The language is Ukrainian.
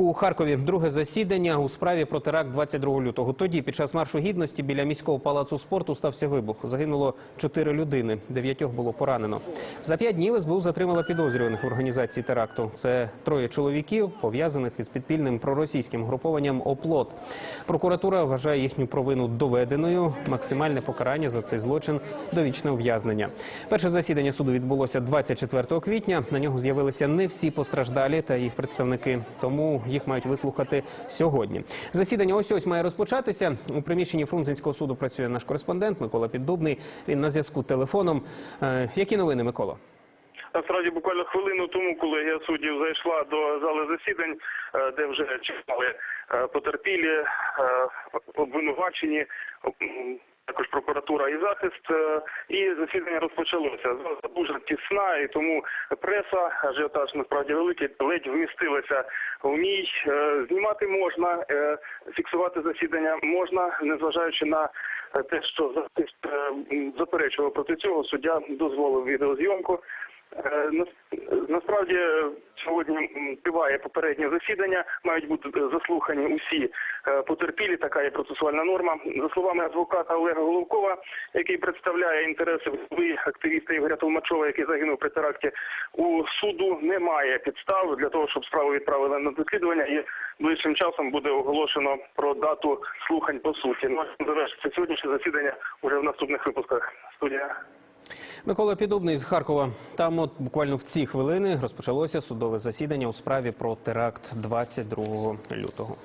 У Харкові друге засідання у справі про теракт 22 лютого. Тоді, під час маршу гідності, біля міського палацу спорту стався вибух. Загинуло чотири людини, дев'ятьох було поранено. За п'ять днів СБУ затримала підозрюваних в організації теракту. Це троє чоловіків, пов'язаних із підпільним проросійським групованням «Оплот». Прокуратура вважає їхню провину доведеною. Максимальне покарання за цей злочин – довічне ув'язнення. Перше засідання суду відбулося 24 квітня. На нього з'явилися не всі постраждалі та їх представники, тому їх мають вислухати сьогодні. Засідання ось ось має розпочатися. У приміщенні Фрунзенського суду працює наш кореспондент Микола Піддубний. Він на зв'язку телефоном. Е, Які новини, Микола? Насправді буквально хвилину тому колегія суддів зайшла до зали засідань, е, де вже чекали е, потерпілі, е, обвинувачені, також прокуратура і захист. е, І засідання розпочалося. Зала дуже тісна, і тому преса, ажіотаж насправді великий, ледь вмістилася у ній. Е, Знімати можна, е, фіксувати засідання можна, незважаючи на те, що захист заперечував проти цього, суддя дозволив відеозйомку. Нас- Насправді сьогодні триває попереднє засідання. Мають бути е, заслухані усі е, потерпілі. Така є процесуальна норма. За словами адвоката Олега Головкова, який представляє інтереси голови активіста Ігоря Толмачова, який загинув при теракті, у суду немає підстав для того, щоб справу відправили на дослідження, і ближчим часом буде оголошено про дату слухань по суті. Ну завершиться сьогоднішнє засідання уже в наступних випусках. Студія. Микола Підубний з Харкова. Там от буквально в ці хвилини розпочалося судове засідання у справі про теракт 22 лютого.